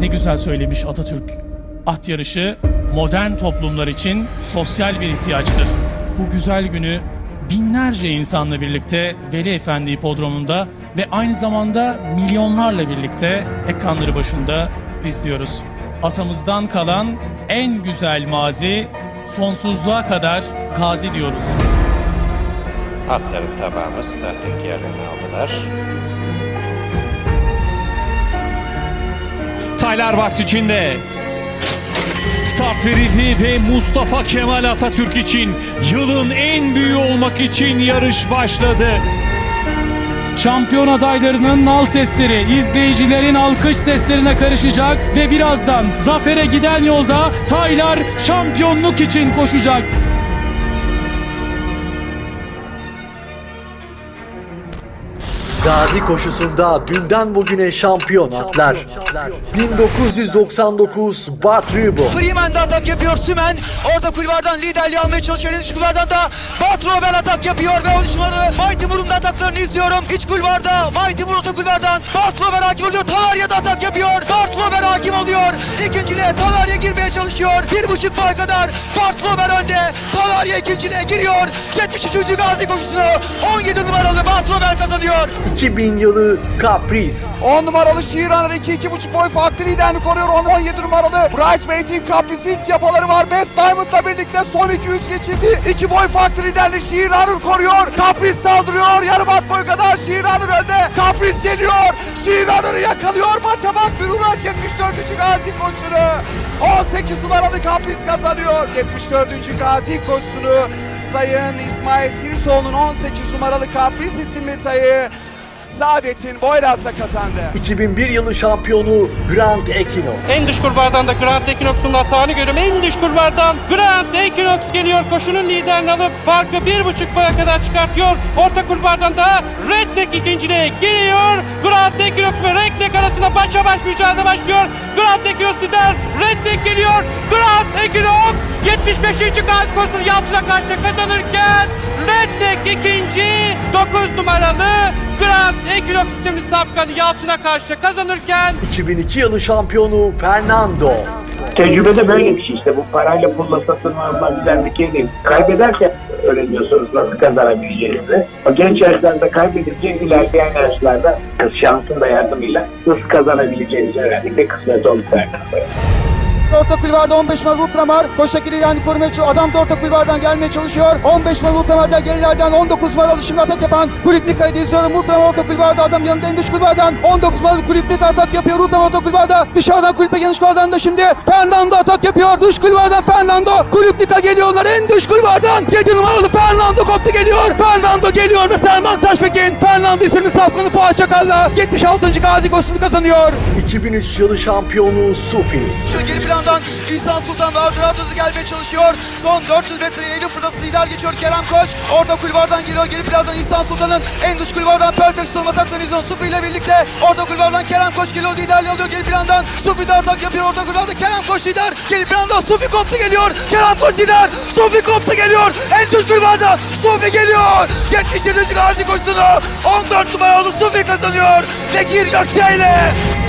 Ne güzel söylemiş Atatürk. At yarışı modern toplumlar için sosyal bir ihtiyaçtır. Bu güzel günü binlerce insanla birlikte Veli Efendi Hipodromu'nda ve aynı zamanda milyonlarla birlikte ekranları başında izliyoruz. Atamızdan kalan en güzel mazi sonsuzluğa kadar gazi diyoruz. Atların tamamı starttaki yerlerini aldılar. Tyler Box içinde. Start verildi ve Mustafa Kemal Atatürk için yılın en büyüğü olmak için yarış başladı. Şampiyon adaylarının nal sesleri izleyicilerin alkış seslerine karışacak ve birazdan zafere giden yolda Taylar şampiyonluk için koşacak. Gazi koşusunda dünden bugüne şampiyon atlar. 1999 Bart Rübo. Freeman de atak yapıyor Sümen. Orada kulvardan liderliği almaya çalışıyor. İç kulvardan da Bart Robel atak yapıyor ve 13 numaralı Mighty da ataklarını izliyorum. İç kulvarda Mighty orta kulvardan Bart Robel hakim oluyor. Talarya da atak yapıyor. Bart Robel hakim oluyor. İkinciliğe Talarya girmeye çalışıyor. Bir buçuk boy kadar Bart Robel önde. Talarya ikinciliğe giriyor. 73. Gazi koşusunu 17 numaralı Robel kazanıyor. 2000 yılı Caprice. 10 numaralı Şiran'ın 2-2,5 boy farklı liderini koruyor. 17 numaralı Bridesmaid'in Caprice yapaları var. Best Diamond'la birlikte son 200 geçildi. 2 boy farklı liderlik Şiran'ın koruyor. Caprice saldırıyor. Yarım at boy kadar Şiran'ın önde. Caprice geliyor. Şiran'ı yakalıyor. Başa baş bir uğraş 74. Gazi koşusunu. 18 numaralı Caprice kazanıyor. 74. Gazi koşusunu Sayın İsmail Tiritoğlu'nun 18 numaralı Caprice isimli tayı Saadet'in Boyraz'la kazandı. 2001 yılı şampiyonu Grant Ekino. En dış kulvardan da Grant Equinox'un atağını görüyorum. En dış kulvardan Grant Equinox geliyor. Koşunun liderini alıp farkı bir buçuk boya kadar çıkartıyor. Orta kulvardan da Redneck ikinciliğe giriyor. Grant Equinox ve Redneck arasında başa baş mücadele başlıyor. Grant Equinox lider. Redneck geliyor. Grant Equinox 75. Gazi Koşu'nu Yalçın'a karşı kazanırken Redneck ikinci 9 numaralı Grant Equinox isimli safkanı Yalçın'a karşı kazanırken 2002 yılı şampiyonu Fernando. Tecrübe de böyle bir şey işte. Bu parayla pulla satın alınabilen bir şey değil. Kaybederken öğreniyorsunuz nasıl kazanabileceğinizi. O genç yaşlarda kaybedince ilerleyen yaşlarda kız şansın da yardımıyla nasıl kazanabileceğinizi öğrendik ve kısmet oldu Fernando'ya. Orta kulvarda 15 numaralı Ultramar koşak ilerini korumaya çalışıyor. Adam da orta kulvardan gelmeye çalışıyor. 15 numaralı Ultramar'da gerilerden 19 numaralı şimdi atak yapan Kulüpnika'yı da izliyorum. Ultramar orta kulvarda adam yanında en dış kulvardan 19 numaralı Kulüpnika atak yapıyor. Ultramar orta kulvarda dışarıdan Kulüpnik yanlış kulvardan da şimdi Fernando atak yapıyor. Dış kulvardan Fernando. Kulüpnika geliyorlar en dış kulvardan. 7 numaralı Fernando koptu geliyor. Fernando geliyor ve Selman Taşpekin. Fernando isimli safkanı Fuat Çakal'la 76. Gazi koşusunu kazanıyor. 2003 yılı şampiyonu Sufi. Geri plandan İhsan Sultan ve Arthur Atözü gelmeye çalışıyor. Son 400 metreye Eylül fırlatası lider geçiyor Kerem Koç. Orta kulvardan geliyor. Geri plandan İhsan Sultan'ın en dış kulvardan Perfect Storm ataktan izliyor. Sufi ile birlikte orta kulvardan Kerem Koç geliyor. Liderliği alıyor geri plandan. Sufi de atak yapıyor orta kulvarda. Kerem Koç lider. Geri plandan Sufi koptu geliyor. Kerem Koç lider. Sufi koptu geliyor. En dış kulvardan Sufi geliyor. 77. Gazi koşusunu 14 numaralı Sufi kazanıyor. Bekir Gökçe ile.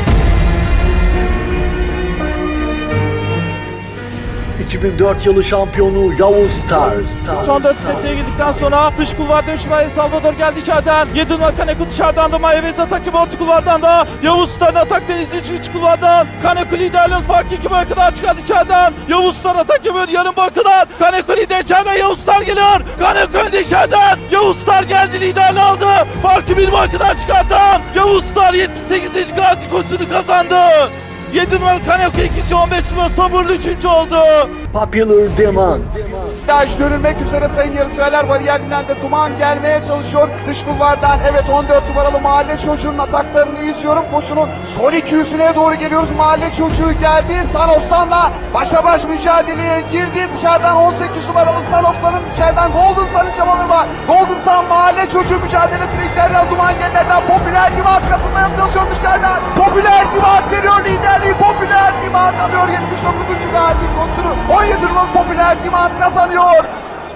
2004 yılı şampiyonu Yavuz Stars. Son 4 metreye girdikten sonra dış kulvarda 3 numaralı Salvador geldi içeriden. 7 numaralı Kaneko dışarıdan da Mayvez atak gibi orta kulvardan da Yavuz Star'ın atak denizi iç, iç kulvardan. Kaneko liderliğin farkı 2 boya kadar çıkardı içeriden. Yavuz Star atak yapıyor yarım boy kadar. Kaneko lider içeriden Yavuz Star geliyor. Kaneko önde içeriden. Yavuz Star geldi liderliği aldı. Farkı 1 boy kadar çıkartan. Yavuz Star 78. Gazi koşusunu kazandı. 7 numaralı Kaneko ikinci 15 numaralı Sabırlı üçüncü oldu. Popular Demand. Viraj dönülmek üzere sayın yarışseverler bariyerlerde duman gelmeye çalışıyor. Dış kulvardan evet 14 numaralı mahalle çocuğunun ataklarını izliyorum. Koşunun son 200'üne doğru geliyoruz. Mahalle çocuğu geldi. Sanosan'la başa baş mücadeleye girdi. Dışarıdan 18 numaralı Sanosan'ın içeriden Golden Sun'ın çabaları var. Golden Sun mahalle çocuğu mücadelesine içeriden duman gelenlerden popüler Dimat katılmaya çalışıyor dışarıdan. Popüler Dimat geliyor liderliği. Popüler Dimat alıyor 79. Gazi koşusunu. 17 numaralı Popüler Dimat kazanıyor.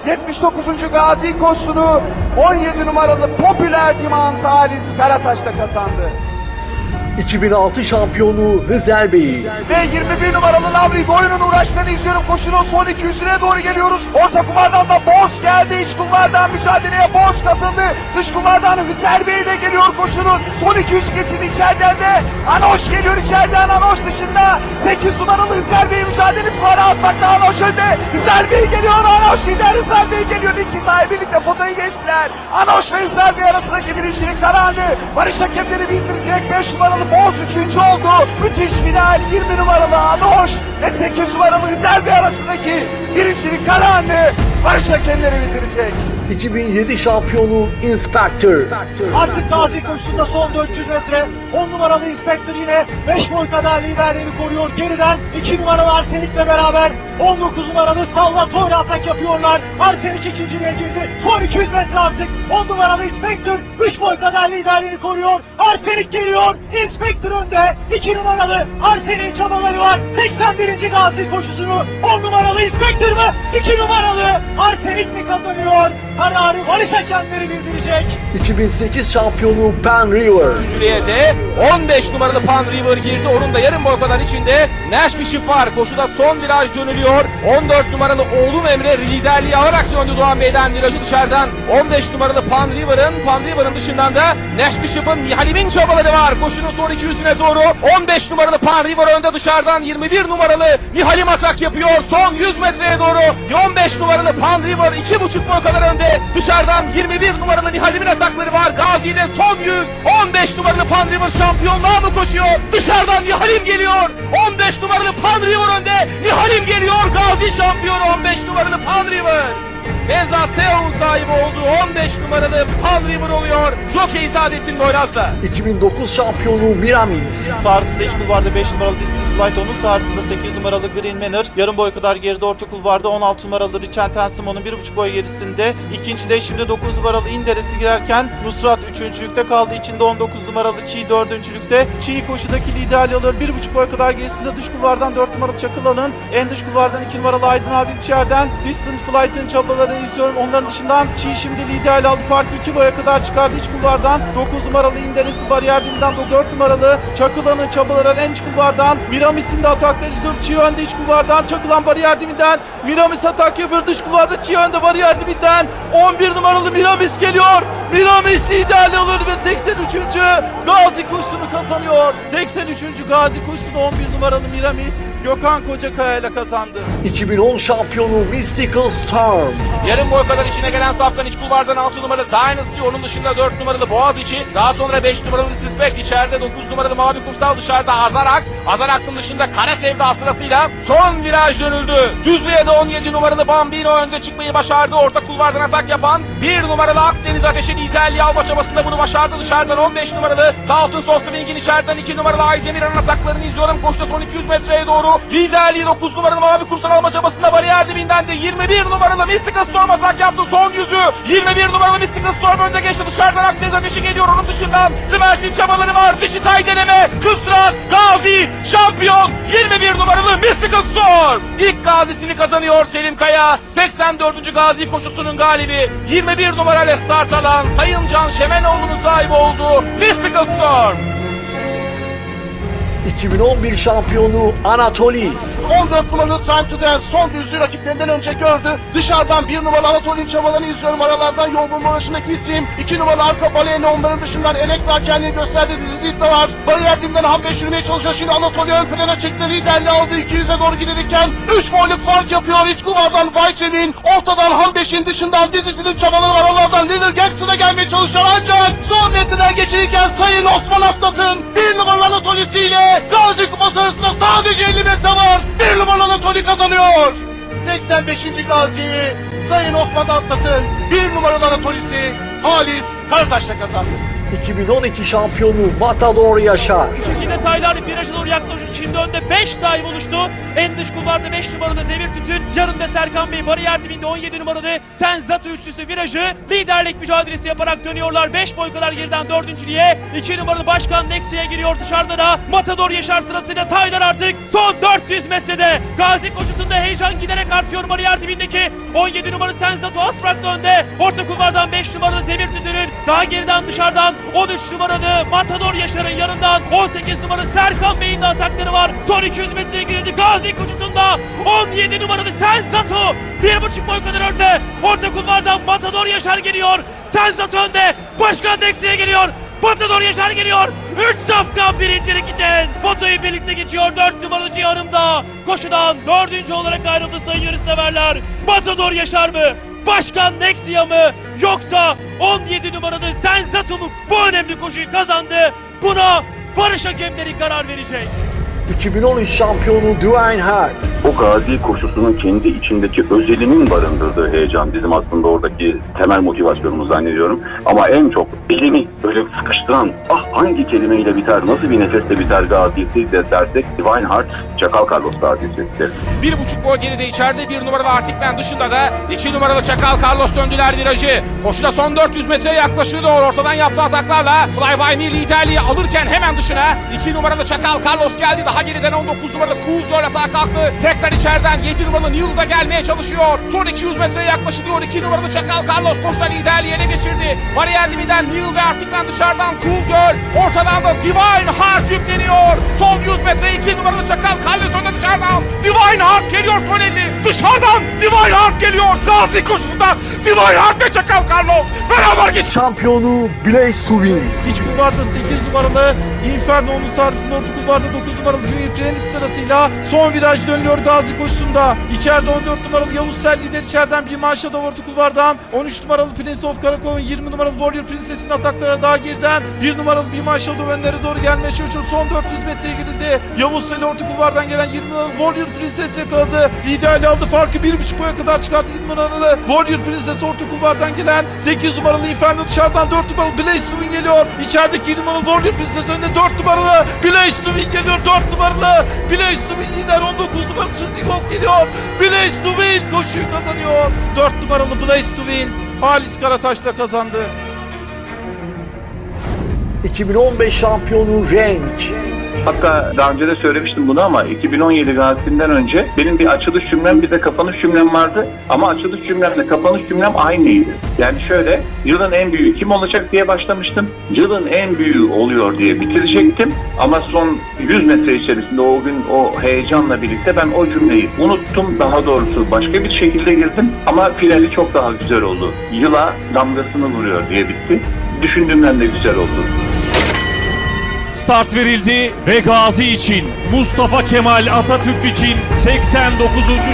79. Gazi koşusunu 17 numaralı Popüler Diman Halis Karataş'ta kazandı. 2006 şampiyonu Hızer Bey'i. Ve 21 numaralı Lavri boyunun uğraşlarını izliyorum. Koşunun son 200'üne doğru geliyoruz. Orta kumardan da Boş geldi. İç kulvardan mücadeleye Boş katıldı. Dış kulvardan Hüser Bey de geliyor koşunun. Son 200 geçildi içeriden de. Anoş geliyor içeriden Anoş dışında. 8 numaralı Hüser Bey mücadelesi var. Asmak'ta Anoş önde. Hüser Bey geliyor. Anoş lider Hüser Bey geliyor. İki daha birlikte fotoyu geçtiler. Anoş ve Hüser Bey arasındaki birincilik kararını Barış hakemleri bildirecek. 5 numaralı Boz 3. oldu. Müthiş final 20 numaralı Anoş ve 8 numaralı Hüser Bey arasındaki birincilik kararını Barış hakemleri bildirecek. 2007 şampiyonu Inspector. Artık Gazi koşusunda son 400 metre. 10 numaralı Inspector yine 5 boy kadar liderliğini koruyor. Geriden 2 numaralı Arsenik'le beraber 19 numaralı Salvatore atak yapıyorlar. Arsenik ikinciliğe girdi. Son 200 metre artık. 10 numaralı Inspector 3 boy kadar liderliğini koruyor. Arsenik geliyor. Inspector önde. 2 numaralı Arsenik'in çabaları var. 81. Gazi koşusunu 10 numaralı Inspector mı? 2 numaralı Arsenik mi kazanıyor? Kararı Barış hakemleri bildirecek. 2008 şampiyonu Ben River. Üçüncülüğe de 15 numaralı Pan River girdi. Onun da yarım boy kadar içinde Nash Bishop var. Koşuda son viraj dönülüyor. 14 numaralı Oğlum Emre liderliği alarak döndü Doğan Bey'den virajı dışarıdan. 15 numaralı Pan River'ın Pan River'ın dışından da Nash Bishop'ın Nihal'in çabaları var. Koşunun son 200'üne doğru 15 numaralı Pan River önde dışarıdan 21 numaralı Nihal'im atak yapıyor. Son 100 metreye doğru 15 numaralı Pan River 2,5 boy kadar önde. Dışarıdan 21 numaralı Nihal'im'in atakları var. Gazi'de son 100. 15 numaralı Pan River şampiyonluğa mı koşuyor? Dışarıdan Nihal'im geliyor. 15 numaralı Pan River önde. Nihal'im geliyor. Gazi şampiyonu 15 numaralı Pan River. Beza Seo'nun sahibi olduğu 15 numaralı Pan River oluyor. Jockey Saadettin Boyraz'la. 2009 şampiyonu Miramis. Sağrısında iç kulvarda 5 numaralı Distant Flight onun sağrısında 8 numaralı Green Manor. Yarım boy kadar geride orta kulvarda 16 numaralı Richard Tensimon'un 1,5 boy gerisinde. İkincide şimdi 9 numaralı İnderes'i girerken Nusrat 3. kaldı. içinde 19 numaralı Çiğ 4. Çiğ koşudaki liderliği alıyor. 1,5 boy kadar gerisinde dış kulvardan 4 numaralı Çakılan'ın. En dış kulvardan 2 numaralı Aydın abi içeriden. Distant Flight'ın çabalarını izliyorum. Onların dışından Çiğ şimdi liderliği aldı. Farkı 2 boya kadar çıkardı iç kulvardan. 9 numaralı İnderes'i bariyer dibinden 4 numaralı Çakılan'ın çabaları en iç kulvardan. Miramis'in de atakları izliyorum. Çiğ önde iç kulvardan. Çakılan bariyer dibinden. Miramis atak yapıyor dış kulvarda. Çiğ önde bariyer dibinden. 11 numaralı Miramis geliyor. Miramis liderliği alır ve 83. Gazi koşusunu kazanıyor. 83. Gazi koşusunu 11 numaralı Miramis Gökhan Kocakaya ile kazandı. 2010 şampiyonu Mystical Storm. Yarım boy kadar içine gelen safkan iç kulvardan 6 numaralı Dynasty, onun dışında 4 numaralı Boğaziçi, daha sonra 5 numaralı Disrespect, içeride 9 numaralı Mavi Kumsal, dışarıda Azarax, Azarax'ın dışında Kara Sevda sırasıyla son viraj dönüldü. Düzlüğe de 17 numaralı Bambino önde çıkmayı başardı. Orta kulvardan atak yapan 1 numaralı Akdeniz Ateşi liderliği alma çabasında bunu başardı. Dışarıdan 15 numaralı Saltın Sosring'in içeriden 2 numaralı Aydemir'in ataklarını izliyorum. Koşta son 200 metreye doğru. Liderliği 9 numaralı Mavi Kumsal alma çabasında bariyer dibinden de 21 numaralı Mystical Storm atak yaptı. Son yüzü 21 numaralı Mystical Storm önde geçti. Dışarıdan Akdeniz Ateşi geliyor. Onun dışından Smert'in çabaları var. Dişitay deneme. Kısrat, Gazi, şampiyon 21 numaralı Mystical Storm. İlk gazisini kazanıyor Selim Kaya. 84. Gazi koşusunun galibi 21 numarayla start alan Sayın Can Şemenoğlu'nun sahibi olduğu Mystical Storm. 2011 şampiyonu Anatoli. 14 numaralı Time to Dance son düzlüğü rakiplerinden önce gördü. Dışarıdan bir numaralı Anatoli'nin çabalarını izliyorum. Aralardan yol bulma başındaki isim. 2 numaralı arka baleyni onların dışından Elektra kendini gösterdi. Dizisi de var. Bariyer dibinden hamle yürümeye çalışıyor. Şimdi Anatoli ön plana çıktı. Liderliği aldı. 200'e doğru giderken 3 boyluk fark yapıyor. İç kulvardan Vayçev'in. Ortadan Hambeş'in dışından dizisinin çabaları var. Onlardan Little Gaxon'a gelmeye çalışıyor. Ancak son metreden geçirirken Sayın Osman Atlat'ın bir numaralı Anatoli'siyle Gazi Kupası arasında sadece 50 metre var. Bir numaralı Anatoli kazanıyor. 85. Gazi'yi Sayın Osman Atlat'ın bir numaralı Anatoli'si Halis Karataş'la kazandı. 2012 şampiyonu Matador Yaşar. Yine Taylar viraja doğru yaklaşıyor. Şimdi önde 5 dive oluştu. En dış kulvarda 5 numaralı Zemir Tütün. Yanında Serkan Bey bariyer dibinde 17 numaralı Senzat üçlüsü virajı. Liderlik mücadelesi yaparak dönüyorlar. 5 boy kadar geriden dördüncülüğe. 2 numaralı Başkan Nexia'ya giriyor dışarıda da. Matador Yaşar sırasıyla Taylar artık son 400 metrede. Gazi koşusunda heyecan giderek artıyor bariyer dibindeki 17 numaralı Senzat da önde. Orta kulvardan 5 numaralı Zemir Tütün'ün daha geriden dışarıdan 13 numaralı Matador Yaşar'ın yanından 18 numaralı Serkan Bey'in de atakları var. Son 200 metreye girildi Gazi koşusunda 17 numaralı Senzato 1,5 boy kadar önde. Orta kulvardan Matador Yaşar geliyor. Senzato önde. Başkan Deksi'ye geliyor. Matador Yaşar geliyor. 3 safkan birincilik için. Fotoyu birlikte geçiyor 4 numaralı Cihan'ımda. Koşudan dördüncü olarak ayrıldı sayın yarışseverler. Matador Yaşar mı? Başkan Nexia mı? Yoksa 17 numaralı Senzato mu bu önemli koşuyu kazandı? Buna Barış hakemleri karar verecek. 2013 şampiyonu Dwayne Hart. O gazi koşusunun kendi içindeki özelinin barındırdığı heyecan bizim aslında oradaki temel motivasyonumuz zannediyorum. Ama en çok elini böyle sıkıştıran, ah hangi kelimeyle biter, nasıl bir nefesle biter gazisi de dersek Divine Heart, Çakal Carlos deriz. Bir buçuk boy geride içeride bir numaralı Artikmen dışında da iki numaralı Çakal Carlos döndüler virajı. Koşuda son 400 metreye yaklaşıyor doğru ortadan yaptığı ataklarla Fly By Me liderliği alırken hemen dışına iki numaralı Çakal Carlos geldi. Daha geriden 19 numaralı Cool Girl atağa kalktı. Tekrar içeriden 7 numaralı Neil da gelmeye çalışıyor. Son 200 metreye yaklaşılıyor. 2 numaralı Çakal Carlos koşuda liderliği ele geçirdi. Bariyer dibinden Neil ve Artikmen dışarıdan Cool Girl. Ortadan da Divine Heart yükleniyor. Son 100 metre 2 numaralı Çakal Carlos önde dışarıdan. Divine Heart geliyor son 50. Dışarıdan Divine Heart geliyor. Gazi koşusunda Divine Heart ve Çakal Carlos geçiyor. Şampiyonu Blaze to Win. İç kulvarda 8 numaralı Inferno'nun sarısında orta kulvarda 9 numaralı Joey Prentice sırasıyla son viraj dönüyor Gazi koşusunda. İçeride 14 numaralı Yavuz Sel lider içeriden bir marşa da orta kulvardan 13 numaralı Prince of Karakov'un 20 numaralı Warrior Princess'in ataklara daha geriden 1 numaralı bir marşa da önlere doğru gelmeye çalışıyor. Son 400 metreye girildi. Yavuz Sel orta kulvardan gelen 20 numaralı Warrior Princess yakaladı. Liderliği aldı farkı 1,5 boya kadar çıkarttı 20 numaralı Warrior Princess orta kulvardan gelen 8 numaralı Inferno dışarıdan 4 numaralı Blaze Twin geliyor. İçerideki 20 numaralı Warrior Princess önünde 4 numaralı Blaze Twin geliyor. 4 numaralı Blaze Twin lider 19 numaralı Suzy Gold geliyor. Blaze Twin koşuyu kazanıyor. 4 numaralı Blaze Twin Halis Karataş'la kazandı. 2015 şampiyonu Renk. Hatta daha önce de söylemiştim bunu ama 2017 gazisinden önce benim bir açılış cümlem bir de kapanış cümlem vardı. Ama açılış cümlemle kapanış cümlem aynıydı. Yani şöyle yılın en büyüğü kim olacak diye başlamıştım. Yılın en büyüğü oluyor diye bitirecektim. Ama son 100 metre içerisinde o gün o heyecanla birlikte ben o cümleyi unuttum. Daha doğrusu başka bir şekilde girdim. Ama finali çok daha güzel oldu. Yıla damgasını vuruyor diye bitti. Düşündüğümden de güzel oldu. Start verildi ve Gazi için, Mustafa Kemal Atatürk için 89.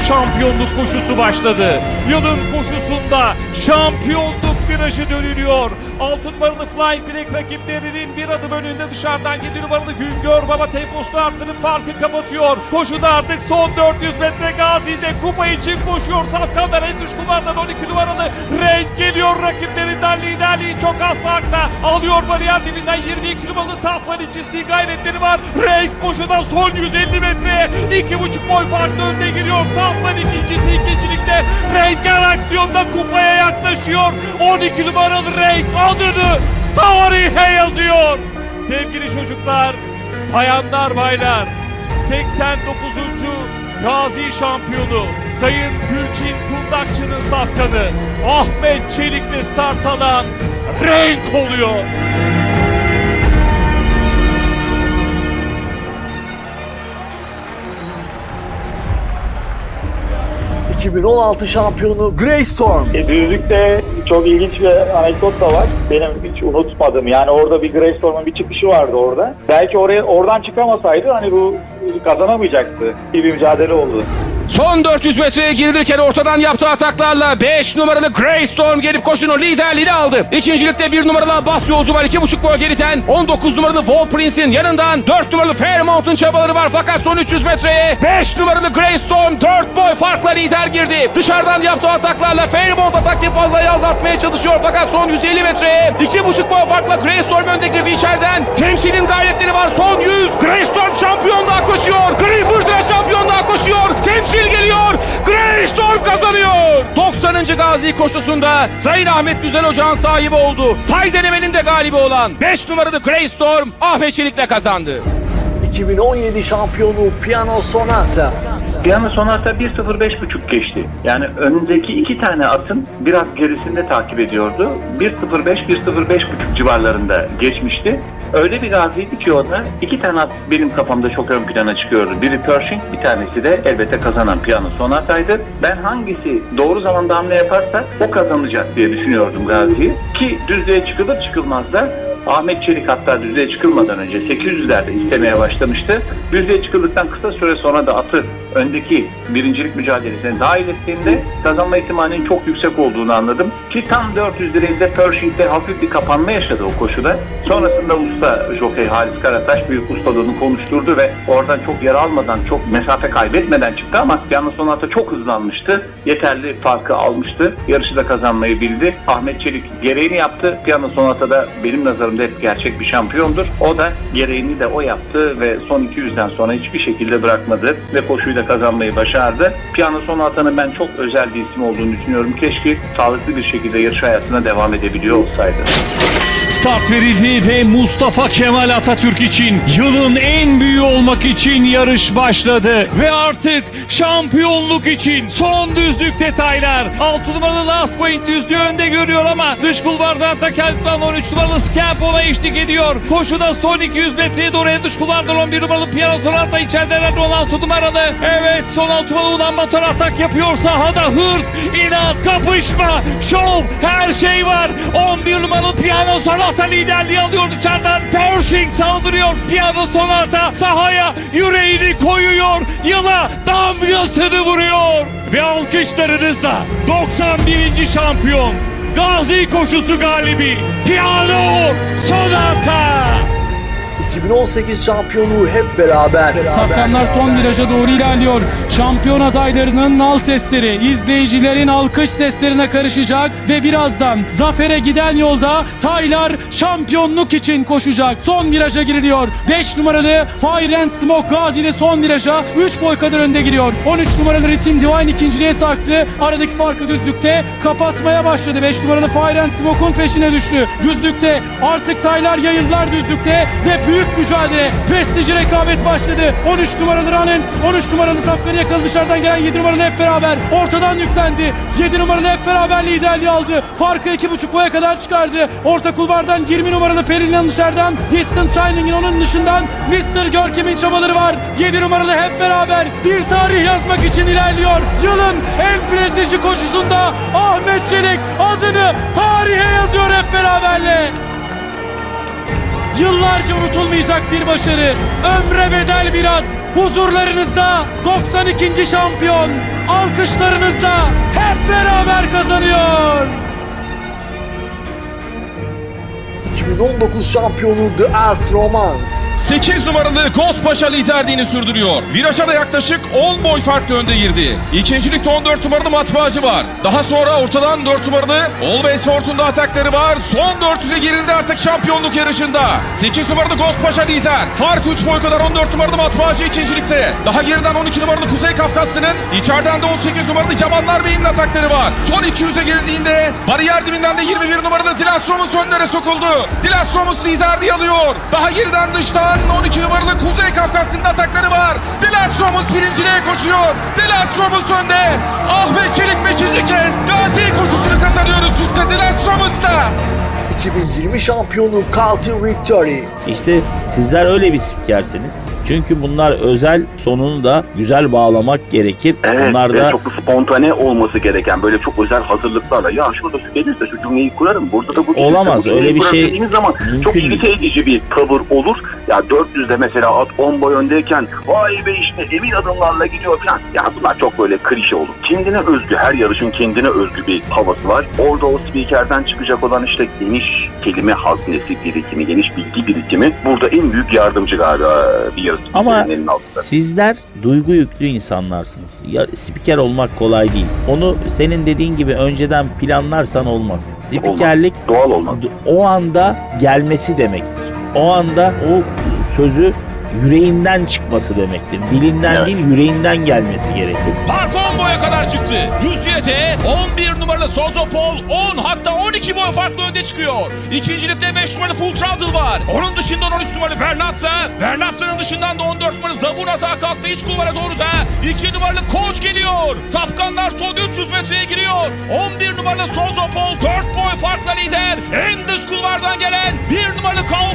şampiyonluk koşusu başladı. Yılın koşusunda şampiyonluk virajı dönülüyor. 6 numaralı Flying Black rakiplerinin bir adım önünde dışarıdan 7 numaralı Güngör Baba temposunu arttırıp farkı kapatıyor. Koşuda artık son 400 metre Gazi'de kupa için koşuyor. Safkanlar en dış kulvardan 12 numaralı Renk geliyor rakiplerinden liderliği çok az farkla alıyor bariyer dibinden 22 numaralı Tatvan ikincisi gayretleri var. Renk koşuda son 150 metreye 2,5 boy farklı önde giriyor. Tatvan ikincisi ikincilikte Renk aksiyonda kupaya yaklaşıyor. 12 numaralı Renk adını tarihe yazıyor. Sevgili çocuklar, bayanlar baylar 89. Gazi şampiyonu Sayın Gülçin Kundakçı'nın safkanı Ahmet Çelik'le start alan renk oluyor. 2016 şampiyonu Grey Storm. E, düzlükte çok ilginç bir anekdot da var. Benim hiç unutmadım. Yani orada bir Greystorm'un bir çıkışı vardı orada. Belki oraya oradan çıkamasaydı hani bu kazanamayacaktı. Bir mücadele oldu. Son 400 metreye girilirken ortadan yaptığı ataklarla 5 numaralı Grey Storm gelip koşunun liderliğini aldı. İkincilikte 1 numaralı Abbas yolcu var 2,5 boy geriden. 19 numaralı Wall Prince'in yanından 4 numaralı Fairmount'un çabaları var fakat son 300 metreye 5 numaralı Grey Storm 4 boy farkla lider girdi. Dışarıdan yaptığı ataklarla Fairmount atak fazlayı azaltmaya çalışıyor fakat son 150 metreye 2,5 boy farkla Grey Storm önde girdi içeriden. Temsilin gayretleri var son 100. Grey Storm şampiyonluğa koşuyor. Gri Fırtına şampiyonluğa koşuyor. Temsil geliyor. Grey Storm kazanıyor. 90. Gazi koşusunda Sayın Ahmet Güzel Ocağın sahibi oldu. Tay denemenin de galibi olan 5 numaralı Grey Storm Ahmet Çelik'le kazandı. 2017 şampiyonu Piano Sonata. Piyano Sonata 1.05.5 geçti. Yani önündeki iki tane atın biraz gerisinde takip ediyordu. 1.05, 1.05.5 civarlarında geçmişti. Öyle bir gaziydi ki o da iki tane at benim kafamda çok ön plana çıkıyordu. Biri Pershing, bir tanesi de elbette kazanan Piyano Sonata'ydı. Ben hangisi doğru zamanda hamle yaparsa o kazanacak diye düşünüyordum Gazi'yi. Ki düzlüğe çıkılır çıkılmaz da Ahmet Çelik hatta düzlüğe çıkılmadan önce 800'lerde istemeye başlamıştı. Düzlüğe çıkıldıktan kısa süre sonra da atı öndeki birincilik mücadelesine dahil ettiğinde kazanma ihtimalinin çok yüksek olduğunu anladım. Ki tam 400 lirayında Pershing'de hafif bir kapanma yaşadı o koşuda. Sonrasında usta jokey Halis Karataş büyük ustalığını konuşturdu ve oradan çok yer almadan, çok mesafe kaybetmeden çıktı ama yalnız Sonata çok hızlanmıştı. Yeterli farkı almıştı. Yarışı da kazanmayı bildi. Ahmet Çelik gereğini yaptı. Piyano Sonata da benim nazarımda hep gerçek bir şampiyondur. O da gereğini de o yaptı ve son 200'den sonra hiçbir şekilde bırakmadı ve koşuyu da kazanmayı başardı. Piyano Sonata'nın ben çok özel bir isim olduğunu düşünüyorum. Keşke sağlıklı bir şekilde yarış hayatına devam edebiliyor olsaydı. Start verildi ve Mustafa Kemal Atatürk için yılın en büyüğü olmak için yarış başladı. Ve artık şampiyonluk için son düzlük detaylar. 6 numaralı Last Point düzlüğü önde görüyor ama dış kulvardan Takeltman 13 numaralı Scampo'na eşlik ediyor. Koşuda son 200 metreye doğru en dış kulvardan 11 numaralı Piano Sonata içeriden 16 numaralı. Evet son 6 numaralı Ulan Bator atak yapıyor sahada hırs, inat, kapışma, şov her şey var. 11 numaralı Piano Sonata liderliği alıyor dışarıdan. Pershing saldırıyor. Piano Sonata sahaya yüreğini koyuyor. Yıla damgasını vuruyor. Ve alkışlarınızla 91. şampiyon Gazi koşusu galibi Piano Sonata. 2018 şampiyonluğu hep beraber. Safkanlar son viraja doğru ilerliyor. Şampiyon adaylarının nal sesleri, izleyicilerin alkış seslerine karışacak ve birazdan zafere giden yolda Taylar şampiyonluk için koşacak. Son viraja giriliyor. 5 numaralı Fire and Smoke Gazi'de son viraja 3 boy kadar önde giriyor. 13 numaralı Ritim Divine ikinciliğe sarktı. Aradaki farkı düzlükte kapatmaya başladı. 5 numaralı Fire and Smoke'un peşine düştü. Düzlükte artık Taylar yayıldılar düzlükte ve büyük mücadele, prestijli rekabet başladı. 13 numaralı Ran'ın 13 numaralı Safkan'ı yakaladı dışarıdan gelen 7 numaralı hep beraber ortadan yüklendi. 7 numaralı hep beraber liderliği aldı. Farkı 2,5 boya kadar çıkardı. Orta kulvardan 20 numaralı Ferin'in dışarıdan Distant Shining'in onun dışından Mr. Görkem'in çabaları var. 7 numaralı hep beraber bir tarih yazmak için ilerliyor. Yılın en prestijli koşusunda Ahmet Çelik adını tarihe yazıyor hep beraberle. Yıllarca unutulmayacak bir başarı. Ömre bedel bir at. Huzurlarınızda 92. şampiyon. Alkışlarınızla hep beraber kazanıyor. 2019 şampiyonu The As Romance. 8 numaralı Gospaşa liderliğini sürdürüyor. Viraja da yaklaşık 10 boy farklı önde girdi. İkincilikte 14 numaralı matbaacı var. Daha sonra ortadan 4 numaralı Always Fortune'da atakları var. Son 400'e girildi artık şampiyonluk yarışında. 8 numaralı Gospaşa lider. Fark 3 boy kadar 14 numaralı matbaacı ikincilikte. Daha geriden 12 numaralı Kuzey Kafkaslı'nın içeriden de 18 numaralı Yamanlar Bey'in atakları var. Son 200'e girildiğinde bariyer dibinden de 21 numaralı Dilas Romus önlere sokuldu. Dilas Romus liderliği alıyor. Daha geriden dıştan 12 numaralı Kuzey Kafkaslı'nın atakları var. Dilas Romus birinciliğe koşuyor. Dilas Romus önde. Ahmet Çelik 5. kez Gazi koşusunu kazanıyoruz üstte Dilas Romus'ta. 2020 şampiyonu Calti Victory. İşte sizler öyle bir spikersiniz. Çünkü bunlar özel sonunu da güzel bağlamak gerekir. Evet, Bunlar da çok spontane olması gereken böyle çok özel hazırlıklarla ya şurada şu gelirse şu cümleyi kurarım burada da bu gelirse Olamaz, bu öyle bir şey dediğiniz zaman çok mümkün irite edici bir tavır olur. Ya 400'de mesela at 10 boy öndeyken vay be işte emin adımlarla gidiyor falan. Ya bunlar çok böyle klişe olur. Kendine özgü her yarışın kendine özgü bir havası var. Orada o spikerden çıkacak olan işte geniş kelime haznesi birikimi, geniş bilgi birikimi burada en büyük yardımcı galiba bir yarış ama sizler duygu yüklü insanlarsınız. Ya, spiker olmak kolay değil. Onu senin dediğin gibi önceden planlarsan olmaz. Spikerlik Doğal olmaz. o anda gelmesi demektir. O anda o sözü yüreğinden çıkması demektir. Dilinden değil yüreğinden gelmesi gerekir. Park 10 boya kadar çıktı. Düz direte 11 numaralı Sozopol 10 hatta 12 boy farklı önde çıkıyor. İkincilikte 5 numaralı Full Throttle var. Onun dışından 13 numaralı Vernatsa. Vernatsa'nın dışından da 14 numaralı Zabun atağa kalktı iç kulvara doğru da. 2 numaralı Koç geliyor. Safkanlar son 300 metreye giriyor. 11 numaralı Sozopol 4 boy farkla lider. En dış kulvardan gelen 1 numaralı Call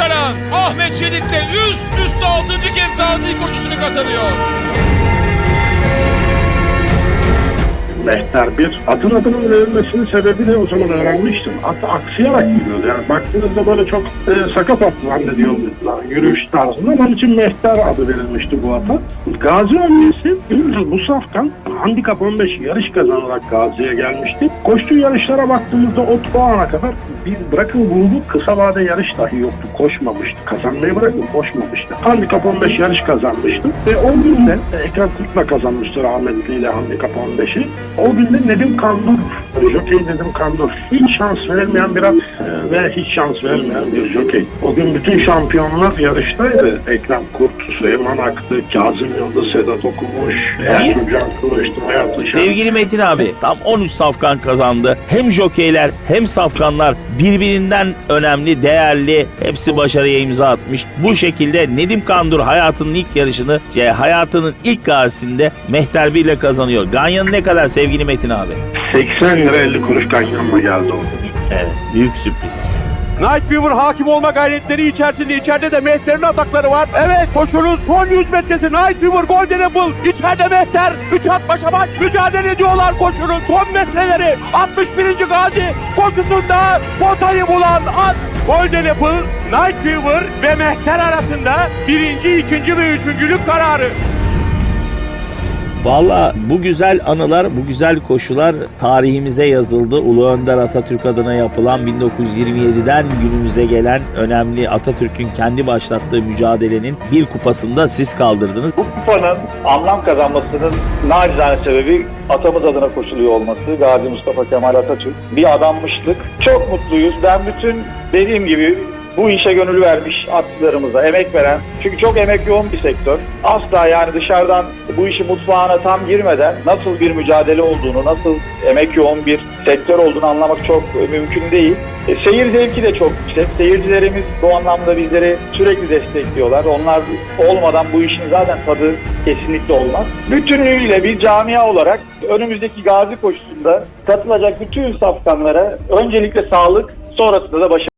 başaran Ahmet Çelik'le üst üste 6. kez gazi koşusunu kazanıyor. Mehter bir. Atın adının verilmesinin sebebini o zaman öğrenmiştim. At aksayarak gidiyordu. Yani baktığınızda böyle çok e, sakat at zannediyorum yürüyüş tarzında. Onun için Mehter adı verilmişti bu ata. Gazi öncesi bu safkan handikap 15 yarış kazanarak Gazi'ye gelmişti. Koştuğu yarışlara baktığımızda o ana kadar bir bırakın buldu kısa vade yarış dahi yoktu. Koşmamıştı. Kazanmayı bırakın koşmamıştı. Handikap 15 yarış kazanmıştı. Ve o gün de e, Ekrem Kurt'la kazanmıştı rahmetli ile handikap 15'i. O gün de Nedim Kandur, jokey Nedim Kandur. Hiç şans verilmeyen bir at e, ve hiç şans verilmeyen bir jokey. O gün bütün şampiyonlar yarıştaydı. Ekrem Kurt, Süleyman Aktı, Kazım Yıldız, Sedat Okumuş, Ertuğrul Can Kılıç, Hayat Işan. Sevgili Metin abi tam 13 safkan kazandı. Hem jokeyler hem safkanlar birbirinden önemli, değerli. Hepsi başarıya imza atmış. Bu şekilde Nedim Kandur hayatının ilk yarışını, şey, hayatının ilk gazisinde Mehter ile kazanıyor. Ganyan'ı ne kadar sevgili Metin abi? 80 lira 50 kuruş ganyanla geldi o. Evet, büyük sürpriz. Night Fever hakim olma gayretleri içerisinde içeride de Mehter'in atakları var. Evet koşunun son 100 metresi Night Fever Golden Apple. İçeride Mehter 3 at başa baş mücadele ediyorlar koşunun son metreleri. 61. Gazi koşusunda potayı bulan at. Golden Apple, Night Fever ve Mehter arasında birinci, ikinci ve üçüncülük kararı. Valla bu güzel anılar, bu güzel koşular tarihimize yazıldı. Ulu Önder Atatürk adına yapılan 1927'den günümüze gelen önemli Atatürk'ün kendi başlattığı mücadelenin bir kupasında siz kaldırdınız. Bu kupanın anlam kazanmasının nacizane sebebi atamız adına koşuluyor olması. Gazi Mustafa Kemal Atatürk. Bir adanmışlık. Çok mutluyuz. Ben bütün dediğim gibi bu işe gönül vermiş atlarımıza, emek veren, çünkü çok emek yoğun bir sektör. Asla yani dışarıdan bu işi mutfağına tam girmeden nasıl bir mücadele olduğunu, nasıl emek yoğun bir sektör olduğunu anlamak çok mümkün değil. E, seyir zevki de çok yüksek. Seyircilerimiz bu anlamda bizleri sürekli destekliyorlar. Onlar olmadan bu işin zaten tadı kesinlikle olmaz. Bütünlüğüyle bir camia olarak önümüzdeki gazi koşusunda katılacak bütün safkanlara öncelikle sağlık, sonrasında da başarı